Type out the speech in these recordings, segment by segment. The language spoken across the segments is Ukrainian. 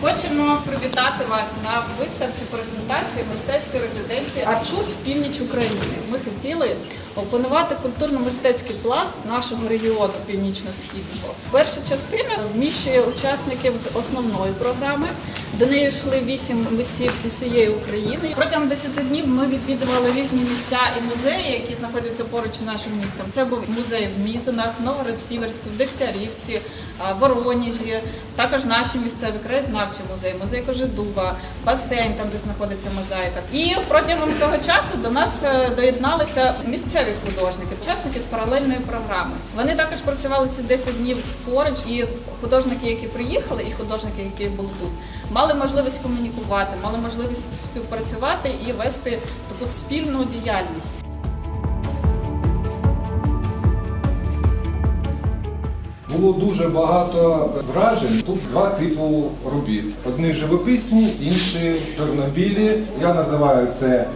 Хочемо привітати вас на виставці презентації мистецької резиденції Арчур в північ України. Ми хотіли опанувати культурно-мистецький пласт нашого регіону північно-східного. Перша частина вміщує учасників з основної програми. До неї йшли вісім митців з усієї України. Протягом 10 днів ми відвідували різні місця і музеї, які знаходяться поруч з нашим містом. Це був музей в Мізинах, Новгород-Сіверську, Дегтярівці, а, Воронежі, також наші місцеві краєзнавчий музей, музей Кожедуба, басейн, там де знаходиться мозаїка. І протягом цього часу до нас е, доєдналися місцеві художники, учасники з паралельної програми. Вони також працювали ці 10 днів поруч, і художники, які приїхали, і художники, які були тут, мали можливість комунікувати, мали можливість співпрацювати і вести таку спільну діяльність. Було дуже багато вражень. Тут два типу робіт. Одні живописні, інші чорнобілі. Я називаю це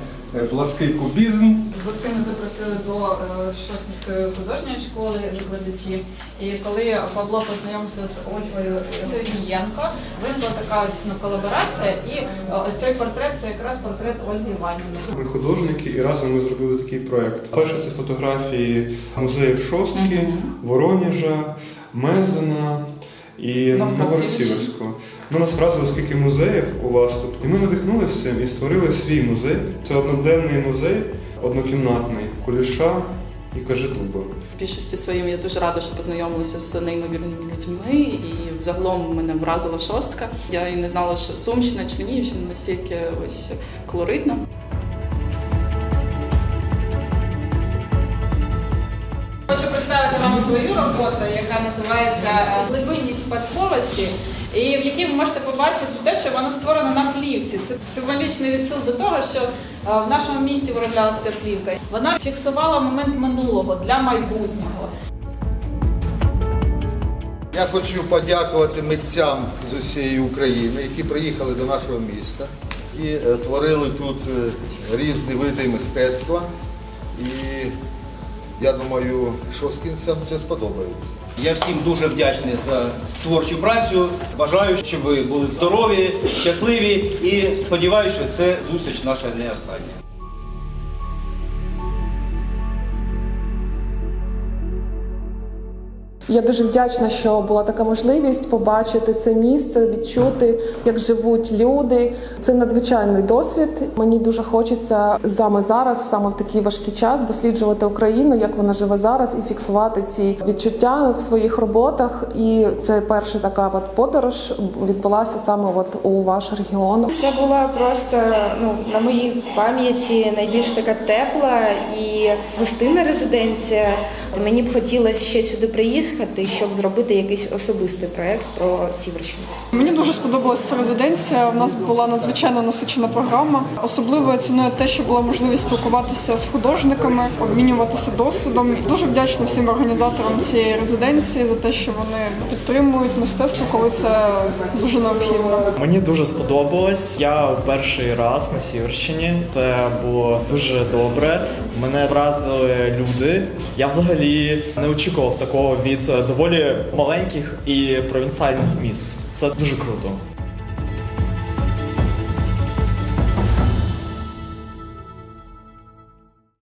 плаский кубізм. Гостини запросили до е, Шостинської художньої школи викладачі. І коли Павло познайомився з Ольгою Сергієнко, виникла така ось ну, колаборація. І е, ось цей портрет це якраз портрет Ольги Іванівни. Ми художники, і разом ми зробили такий проект. Перше це фотографії музеїв Шостки, Воронежа, Мезена і Новгород-Сіверськ. Новгород-Сіверського. Ну, нас вразило, скільки музеїв у вас тут. І ми надихнулися цим і створили свій музей. Це одноденний музей, однокімнатний, куліша і кажетуба. В більшості своїм я дуже рада, що познайомилася з неймовірними людьми, і взагалом мене вразила шостка. Я і не знала, що Сумщина, Чернігівщина настільки ось колоритна. Свою роботу, яка називається е, Глибинність спадковості, і в якій ви можете побачити те, що воно створено на плівці. Це символічний відсил до того, що е, в нашому місті вироблялася плівка. Вона фіксувала момент минулого для майбутнього. Я хочу подякувати митцям з усієї України, які приїхали до нашого міста і е, творили тут різні види мистецтва. І я думаю, що з кінцем це сподобається. Я всім дуже вдячний за творчу працю. Бажаю, щоб ви були здорові, щасливі і сподіваюся, що це зустріч наша не остання. Я дуже вдячна, що була така можливість побачити це місце, відчути, як живуть люди. Це надзвичайний досвід. Мені дуже хочеться саме зараз, саме в такий важкий час, досліджувати Україну, як вона живе зараз, і фіксувати ці відчуття в своїх роботах. І це перша така от подорож відбулася саме от у ваш регіон. Це була просто ну на моїй пам'яті найбільш така тепла і гостинна резиденція. Мені б хотілося ще сюди приїхати, щоб зробити якийсь особистий проект про Сіверщину. Мені дуже сподобалася ця резиденція. У нас була надзвичайно насичена програма. Особливо я ціную те, що була можливість спілкуватися з художниками, обмінюватися досвідом. Дуже вдячна всім організаторам цієї резиденції за те, що вони підтримують мистецтво, коли це дуже необхідно. Мені дуже сподобалось. Я у перший раз на Сіверщині. Це було дуже добре. Мене вразили люди. Я взагалі не очікував такого від доволі маленьких і провінціальних міст. Це дуже круто.